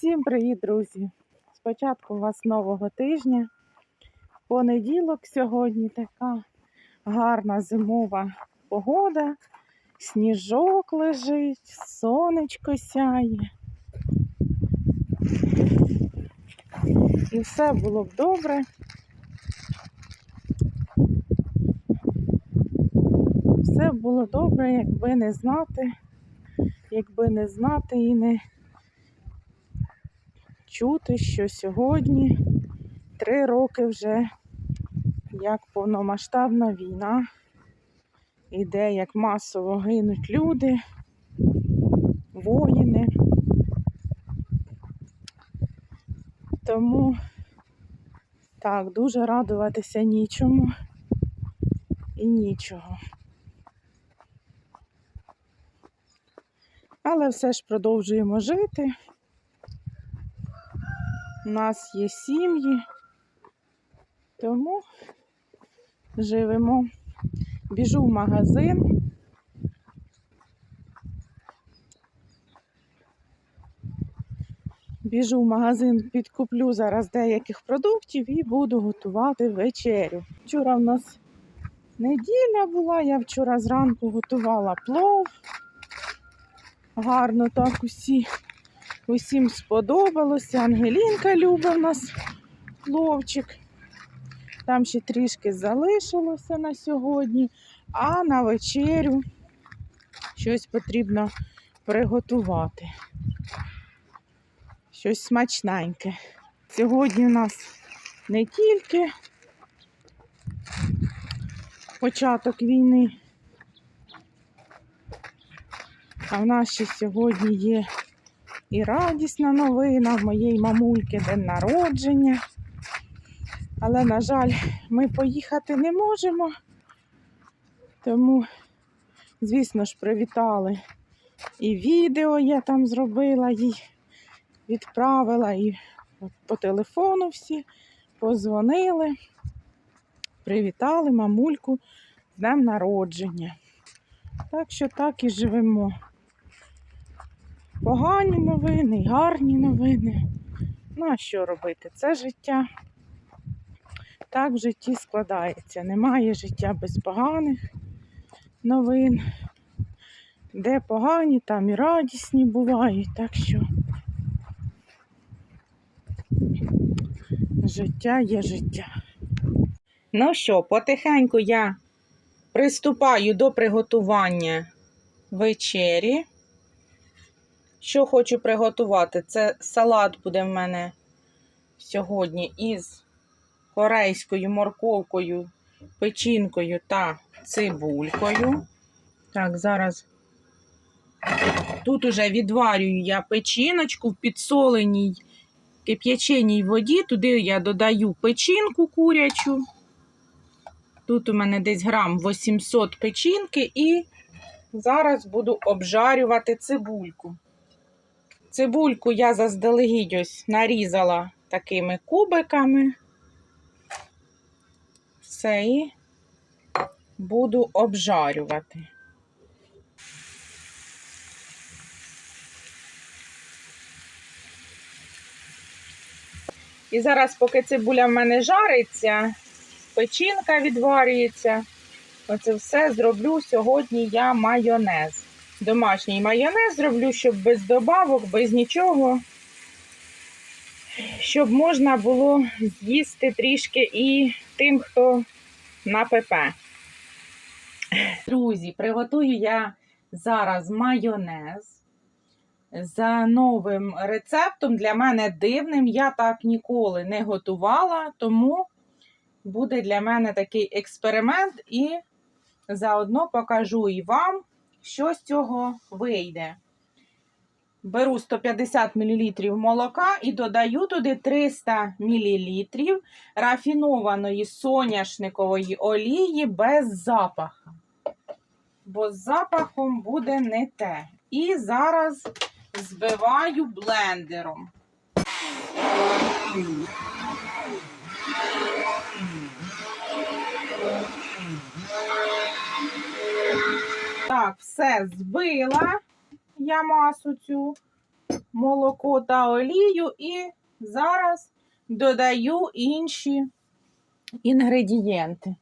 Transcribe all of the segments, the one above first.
Всім привіт, друзі! Спочатку у вас нового тижня. Понеділок сьогодні така гарна зимова погода, сніжок лежить, сонечко сяє. І все було б добре. Все було добре, якби не знати, якби не знати і не чути, що сьогодні три роки вже як повномасштабна війна іде, як масово гинуть люди, воїни. Тому так, дуже радуватися нічому і нічого. Але все ж продовжуємо жити. У нас є сім'ї, тому живемо. Біжу в магазин. Біжу в магазин, підкуплю зараз деяких продуктів і буду готувати вечерю. Вчора в нас неділя була, я вчора зранку готувала плов. Гарно так усі Усім сподобалося. Ангелінка любить в нас пловчик. Там ще трішки залишилося на сьогодні, а на вечерю щось потрібно приготувати. Щось смачненьке. Сьогодні у нас не тільки початок війни, а в нас ще сьогодні є і радісна новина в моєї мамульки день народження. Але, на жаль, ми поїхати не можемо. Тому, звісно ж, привітали. І відео я там зробила їй, відправила і по телефону всі позвонили, привітали мамульку з днем народження. Так що так і живемо. Погані новини, гарні новини. Ну, а що робити? Це життя. Так в житті складається. Немає життя без поганих новин. Де погані, там і радісні бувають. Так що життя є життя. Ну що, потихеньку я приступаю до приготування вечері. Що хочу приготувати? Це салат буде в мене сьогодні із корейською морковкою, печінкою та цибулькою. Так, зараз тут уже відварюю я печіночку в підсоленій кип'яченій воді. Туди я додаю печінку курячу. Тут у мене десь грам 800 печінки, і зараз буду обжарювати цибульку. Цибульку я заздалегідь ось нарізала такими кубиками. Все і буду обжарювати. І зараз, поки цибуля в мене жариться, печінка відварюється, оце все зроблю сьогодні я майонез домашній майонез зроблю, щоб без добавок, без нічого, щоб можна було з'їсти трішки і тим, хто на ПП. Друзі, приготую я зараз майонез. За новим рецептом для мене дивним. Я так ніколи не готувала, тому буде для мене такий експеримент, і заодно покажу і вам, що з цього вийде? Беру 150 мл молока і додаю туди 300 мл рафінованої соняшникової олії без запаху. Бо з запахом буде не те. І зараз збиваю блендером. Так, все збила я масу цю. молоко та олію і зараз додаю інші інгредієнти.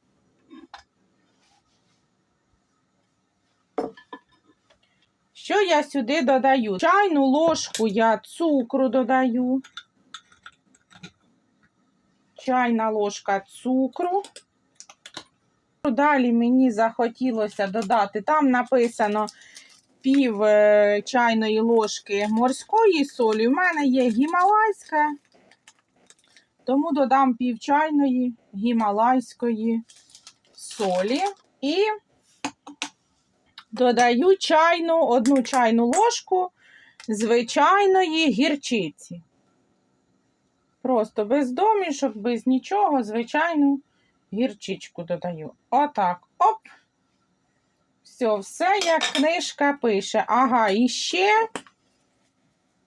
Що я сюди додаю? Чайну ложку я цукру додаю. Чайна ложка цукру. Далі мені захотілося додати, там написано пів е, чайної ложки морської солі. У мене є гімалайська, тому додам пів чайної гімалайської солі і додаю чайну, одну чайну ложку звичайної гірчиці. Просто без домішок, без нічого, звичайну гірчичку додаю. Отак. Оп. Все, все, як книжка пише. Ага, і ще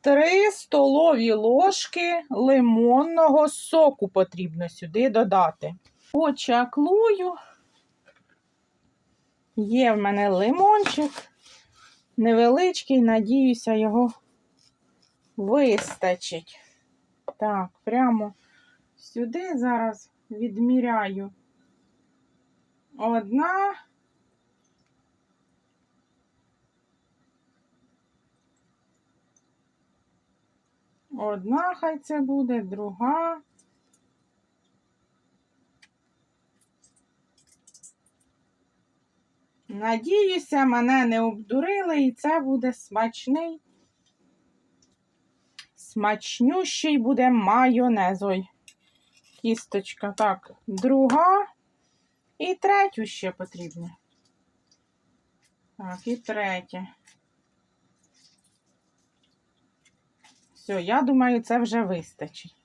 3 столові ложки лимонного соку потрібно сюди додати. Почаклую. Є в мене лимончик невеличкий, надіюся, його вистачить. Так, прямо сюди зараз відміряю. Одна. Одна хай це буде, друга. Надіюся, мене не обдурили, і це буде смачний, смачнющий буде майонез. Кісточка. Так, друга і третю ще потрібно. Так, і третя. Все, я думаю, це вже вистачить.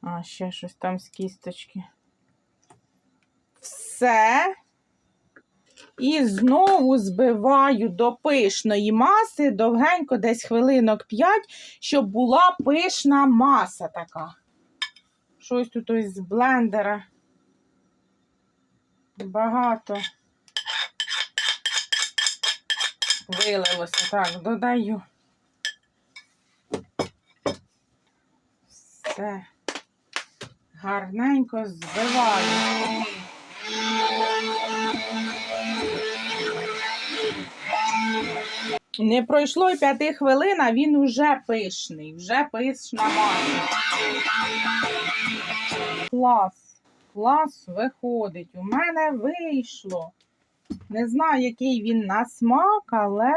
А, ще щось там з кісточки. Все. І знову збиваю до пишної маси, довгенько, десь хвилинок 5, щоб була пишна маса така. Щось тут ось з блендера. Багато вилилося. Так, додаю. Все. Гарненько збиваю. Не пройшло й п'яти хвилин, а він уже пишний, вже пишна маса. Клас, клас виходить. У мене вийшло. Не знаю, який він на смак, але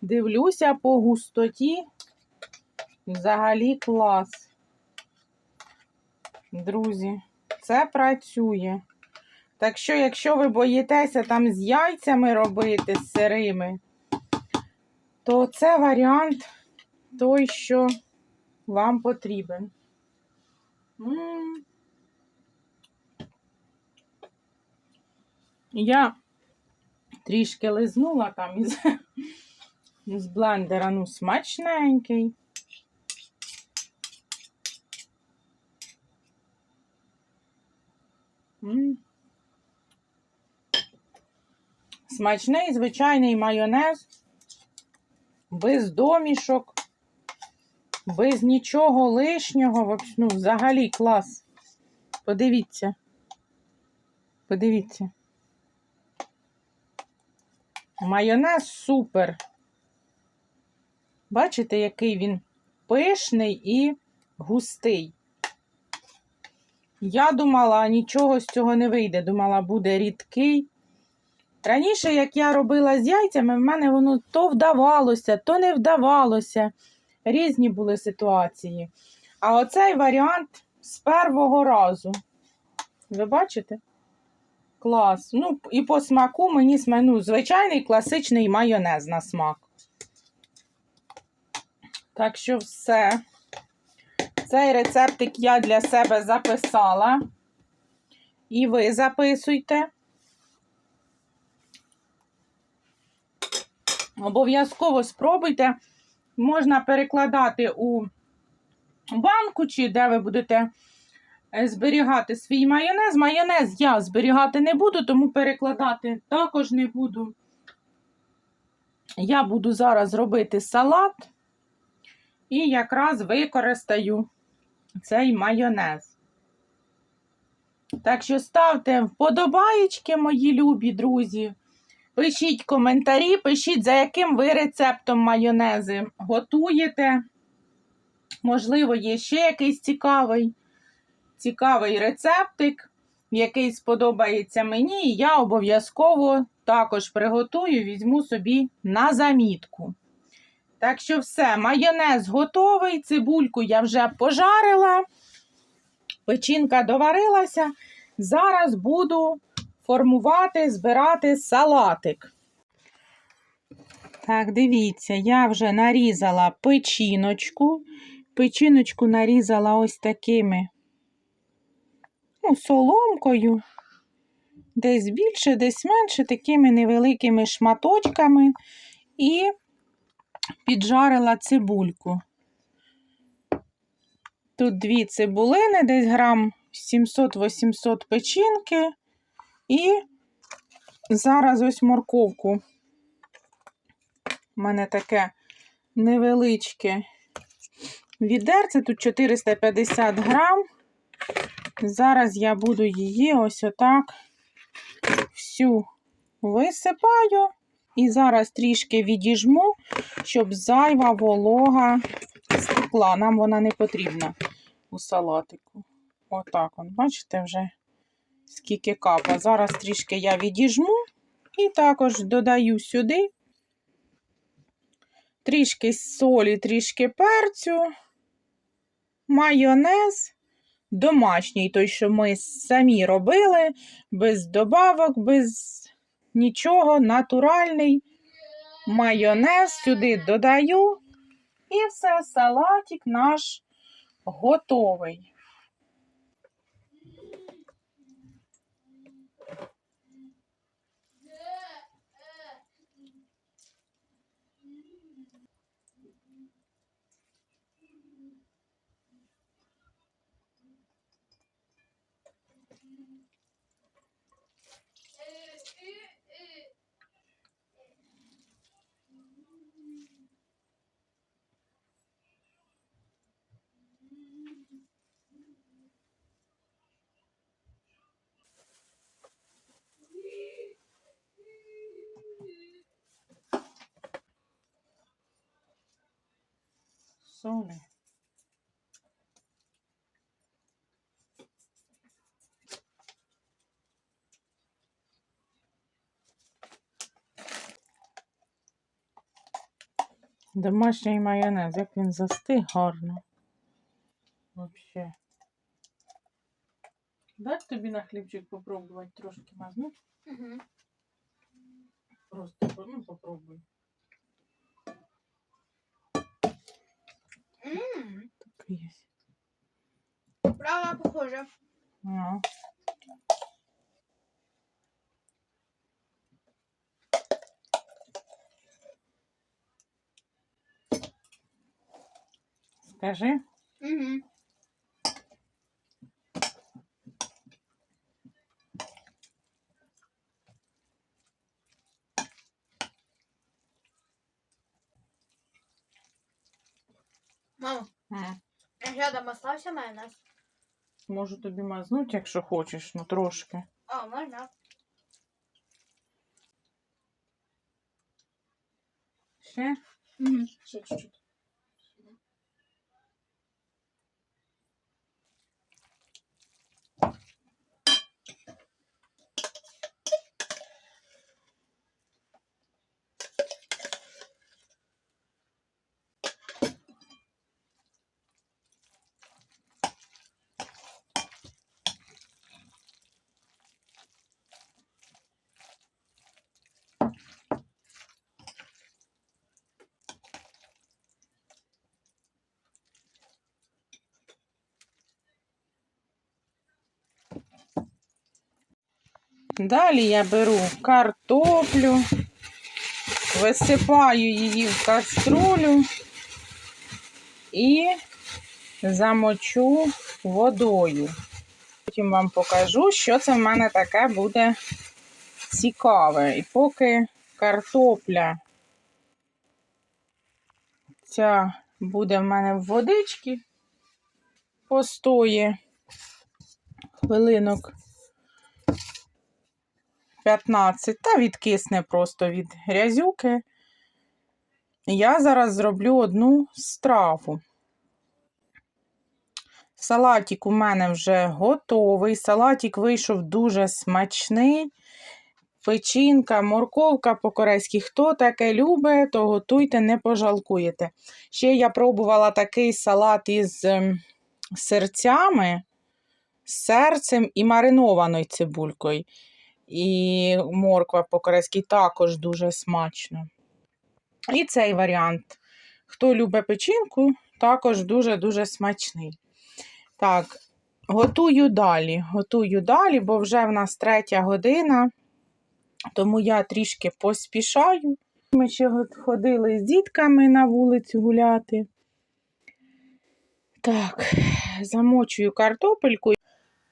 дивлюся по густоті. Взагалі клас. Друзі, це працює. Так що, якщо ви боїтеся там з яйцями робити, з сирими, то це варіант той, що вам потрібен. Я трішки лизнула там із, із блендера, ну, смачненький. Смачний звичайний майонез, без домішок, без нічого лишнього. Ну, взагалі клас. Подивіться. Подивіться. Майонез супер. Бачите, який він пишний і густий. Я думала, нічого з цього не вийде. Думала, буде рідкий. Раніше, як я робила з яйцями, в мене воно то вдавалося, то не вдавалося. Різні були ситуації. А оцей варіант з першого разу. Ви бачите? Клас. Ну, і по смаку мені ну, звичайний класичний майонез на смак. Так що все. Цей рецептик я для себе записала. І ви записуйте. Обов'язково спробуйте. Можна перекладати у банку, чи де ви будете е, зберігати свій майонез. Майонез я зберігати не буду, тому перекладати також не буду. Я буду зараз робити салат. і якраз використаю цей майонез. Так що ставте вподобаєчки, мої любі друзі. Пишіть коментарі, пишіть, за яким ви рецептом майонези готуєте. Можливо, є ще якийсь цікавий, цікавий рецептик, який сподобається мені, і я обов'язково також приготую, візьму собі на замітку. Так що все, майонез готовий, цибульку я вже пожарила, печінка доварилася. Зараз буду формувати, збирати салатик. Так, дивіться, я вже нарізала печіночку. Печіночку нарізала ось такими ну, соломкою. Десь більше, десь менше, такими невеликими шматочками. І піджарила цибульку. Тут дві цибулини, десь грам 700-800 печінки. І зараз ось морковку. У мене таке невеличке відерце, тут 450 грам. Зараз я буду її ось отак всю висипаю. І зараз трішки відіжму, щоб зайва волога стекла. Нам вона не потрібна у салатику. Отак, он, бачите, вже скільки капа. Зараз трішки я відіжму і також додаю сюди трішки солі, трішки перцю, майонез. Домашній, той, що ми самі робили, без добавок, без нічого, натуральний майонез сюди додаю. І все, салатик наш готовий. Соли. Домашній майонез, як він застиг гарно. Вообще. Дать тобі на хлібчик попробувати трошки мазнути? Угу. Просто ну, попробуй. Ммм, Так є. правда похоже. Ну. Скажи. Угу. Мама, М. а рядом остався майонез? Можу тобі мазнути, якщо хочеш, ну трошки. А, можна. Ще? Угу. Ще чуть-чуть. Далі я беру картоплю, висипаю її в каструлю і замочу водою. Потім вам покажу, що це в мене таке буде цікаве. І поки картопля ця буде в мене в водичці. Постоє хвилинок 15 та відкисне просто від грязюки. Я зараз зроблю одну страву. Салатик у мене вже готовий. Салатик вийшов дуже смачний. Печінка, морковка по-корейськи. Хто таке любить, то готуйте, не пожалкуєте. Ще я пробувала такий салат із ем, серцями, серцем і маринованою цибулькою. І морква по-корейськи також дуже смачно. І цей варіант. Хто любить печінку, також дуже-дуже смачний. Так, готую далі. Готую далі, бо вже в нас третя година, тому я трішки поспішаю. Ми ще ходили з дітками на вулицю гуляти. Так, замочую картопельку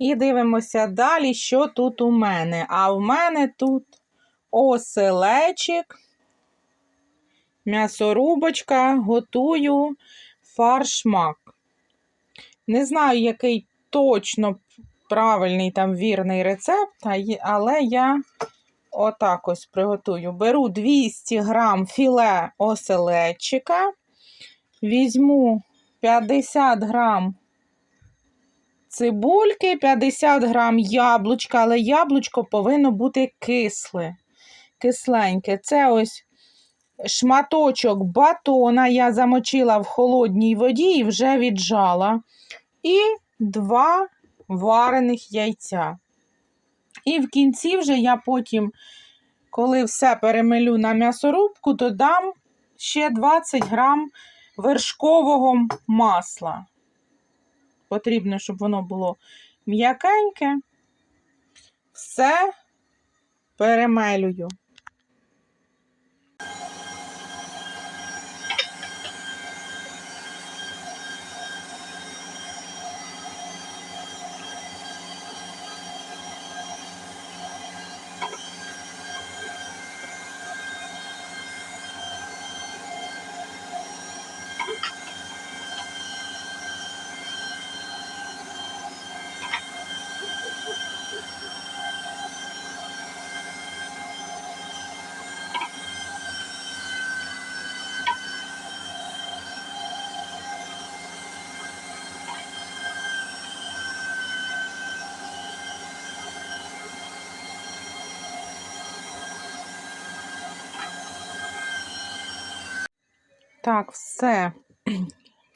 і дивимося далі, що тут у мене. А в мене тут оселечик, м'ясорубочка, готую фаршмак. Не знаю, який точно правильний там вірний рецепт, але я отак ось приготую. Беру 200 грам філе оселедчика, візьму 50 грам цибульки, 50 грам яблучка, але яблучко повинно бути кисле, кисленьке. Це ось шматочок батона я замочила в холодній воді і вже віджала. І два варених яйця. І в кінці вже я потім, коли все перемелю на м'ясорубку, додам ще 20 грам вершкового масла. Потрібно, щоб воно було м'якеньке. Все перемелюю. Так, все.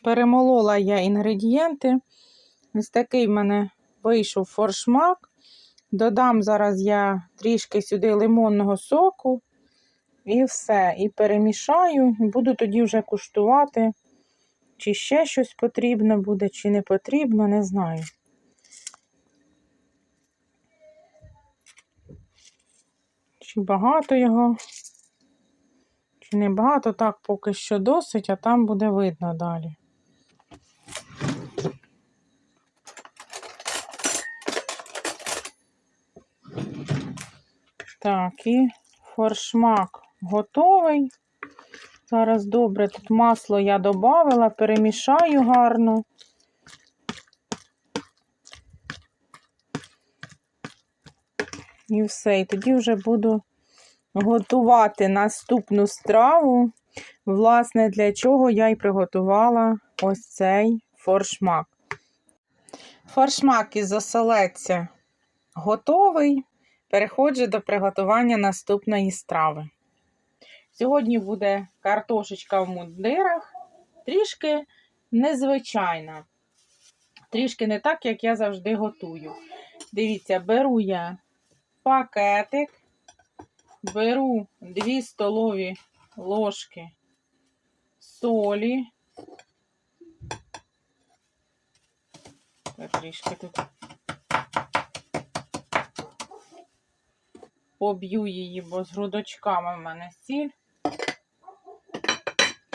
Перемолола я інгредієнти. Ось такий в мене вийшов форшмак. Додам зараз я трішки сюди лимонного соку. І все. І перемішаю. Буду тоді вже куштувати, чи ще щось потрібно буде, чи не потрібно, не знаю. Чи багато його, чи не багато, так поки що досить, а там буде видно далі. Так, і форшмак готовий. Зараз добре, тут масло я додавила, перемішаю гарно. І все. І тоді вже буду готувати наступну страву. Власне, для чого я й приготувала ось цей форшмак. Форшмак із оселедця готовий. Переходжу до приготування наступної страви. Сьогодні буде картошечка в мундирах, трішки незвичайна. Трішки не так, як я завжди готую. Дивіться, беру я пакетик, беру 2 столові ложки солі. Трішки тут поб'ю її, бо з грудочками в мене сіль.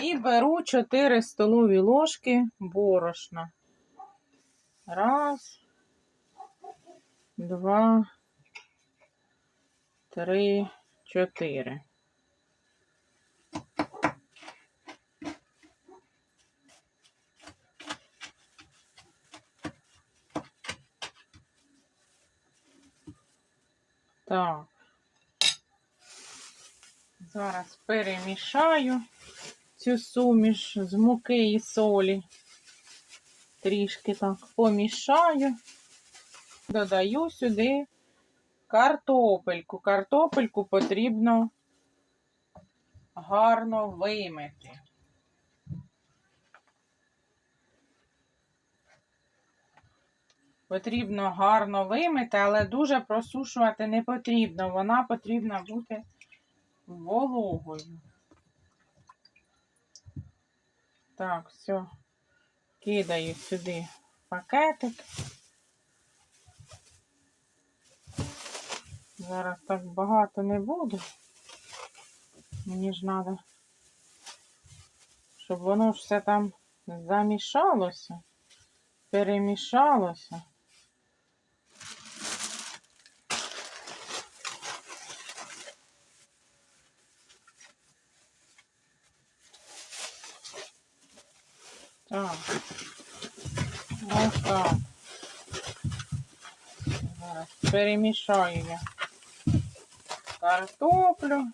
І беру 4 столові ложки борошна. Раз, два, три, 4. Так. Зараз перемішаю цю суміш з муки і солі. Трішки так помішаю, додаю сюди картопельку. Картопельку потрібно гарно вимити. Потрібно гарно вимити, але дуже просушувати не потрібно. Вона потрібна бути вологою. Так, все. Кидаю сюди пакетик. Зараз так багато не буду. Мені ж треба, щоб воно ж все там замішалося, перемішалося. Так. Ось так. Зараз перемішаю я картоплю.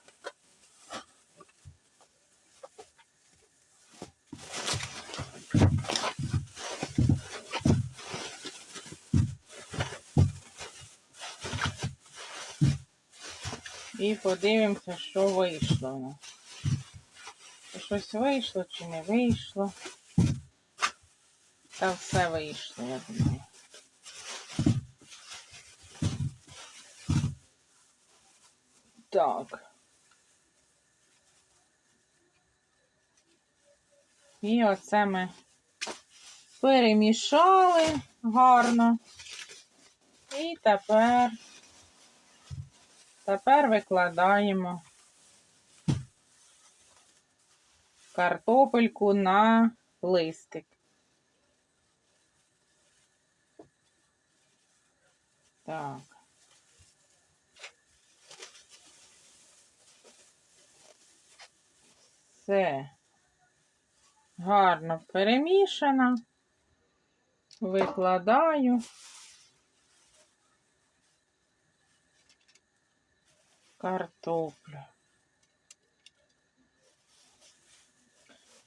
І подивимося, що вийшло. Щось вийшло чи не вийшло. Та все вийшло, я думаю. Так. І оце ми перемішали гарно. І тепер, тепер викладаємо картопельку на листик. Так. Все гарно перемішано. Викладаю. Картоплю.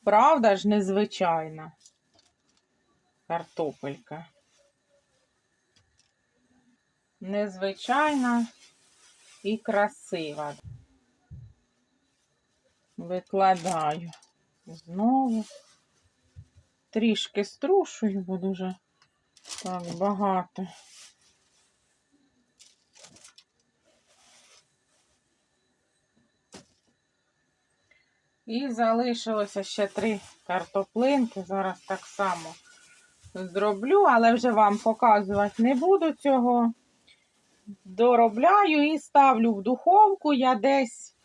Правда ж незвичайна картопелька. Незвичайна і красива. Викладаю знову. Трішки струшую, бо дуже так багато. І залишилося ще три картоплинки. Зараз так само зроблю, але вже вам показувати не буду цього. Доробляю і ставлю в духовку я десь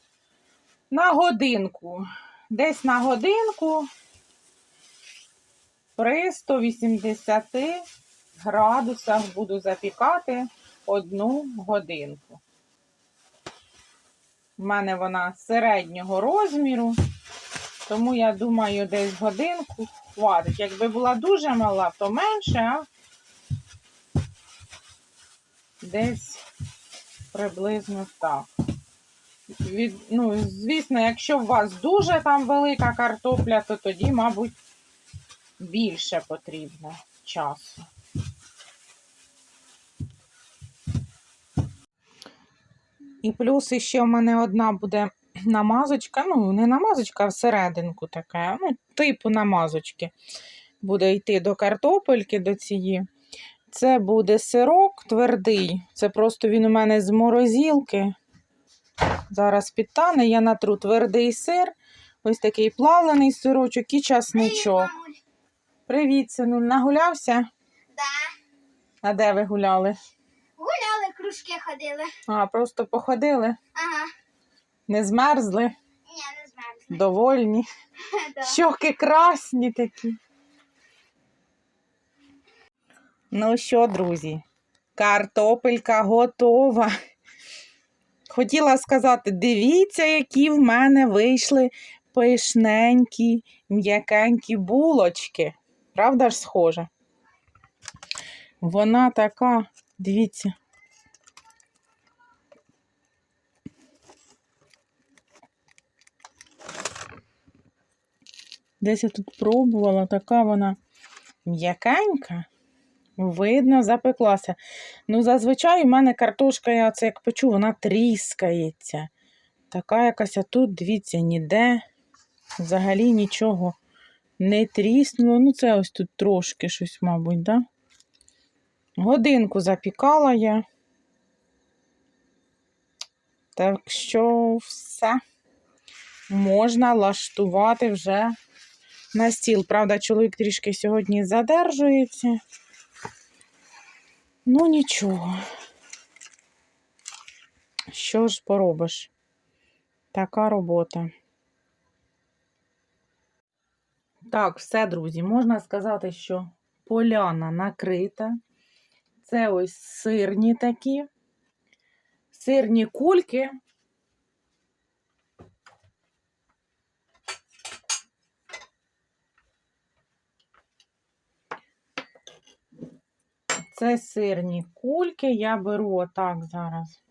на годинку. Десь на годинку при 180 градусах буду запікати одну годинку. У мене вона середнього розміру, тому я думаю, десь годинку хватить. Якби була дуже мала, то менше, а десь приблизно так. Від, ну, звісно, якщо у вас дуже там велика картопля, то тоді, мабуть, більше потрібно часу. І плюс ще в мене одна буде намазочка, ну, не намазочка, а всерединку така, ну, типу намазочки. Буде йти до картопельки, до цієї. Це буде сирок твердий. Це просто він у мене з морозілки. Зараз підтане, я натру твердий сир, ось такий плавлений сирочок і часничок. Привіт, синуль, нагулявся? Да. А де ви гуляли? Гуляли, кружки ходили. А, просто походили, Ага. не змерзли, Ні, не змерзли. довольні. Да. Щоки красні такі. Ну що, друзі, картопелька готова. Хотіла сказати, дивіться, які в мене вийшли пишненькі, м'якенькі булочки. Правда ж схожа? Вона така, дивіться. Десь я тут пробувала, така вона м'якенька. Видно, запеклася. Ну, зазвичай у мене картошка, я це як печу, вона тріскається. Така якась, а тут, дивіться, ніде взагалі нічого не тріснуло. Ну, це ось тут трошки щось, мабуть, да? Годинку запікала я. Так що все можна лаштувати вже на стіл. Правда, чоловік трішки сьогодні задержується. Ну, нічого. Що ж поробиш? Така робота. Так, все, друзі, можна сказати, що поляна накрита. Це ось сирні такі. Сирні кульки. Це сирні кульки. Я беру отак зараз.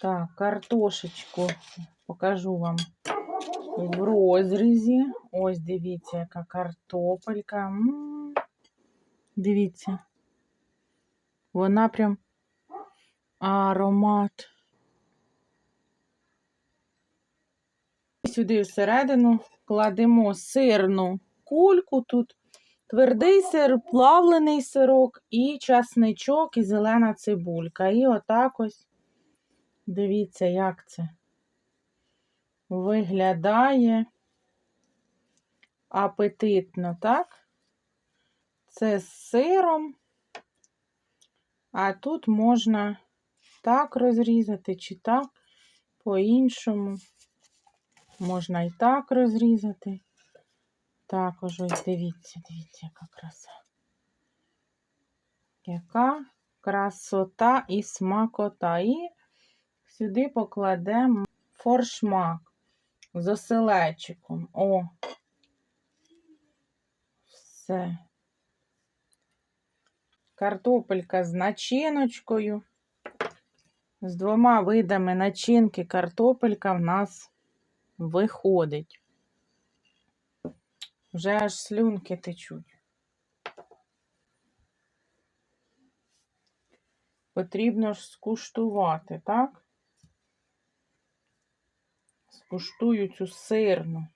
Так, картошечку покажу вам в розрізі. Ось дивіться, яка картопелька. М, Дивіться. Вона прям аромат. Сюди всередину кладемо сирну кульку тут. Твердий сир, плавлений сирок і часничок, і зелена цибулька. І отак ось, дивіться, як це виглядає апетитно, так? Це з сиром, а тут можна так розрізати, чи так, по-іншому. Можна і так розрізати. Також ось дивіться, дивіться, яка краса. Яка красота і смакота. І сюди покладемо форшмак з оселечиком. О, все. Картопелька з начиночкою. З двома видами начинки картопелька в нас виходить. Вже аж слюнки течуть. Потрібно ж скуштувати, так? Скуштую цю сирну.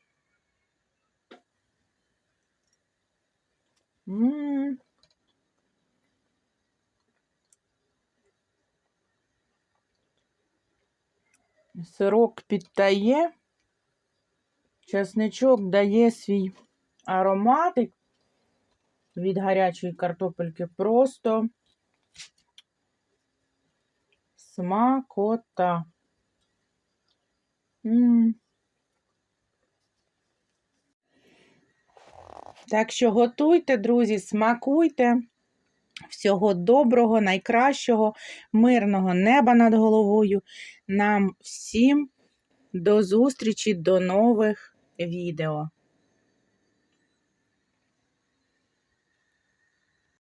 М. Сирок підтає, часничок дає свій ароматик від гарячої картопельки. Просто смакота. М. Так що готуйте, друзі, смакуйте. Всього доброго, найкращого, мирного неба над головою. Нам всім до зустрічі, до нових відео.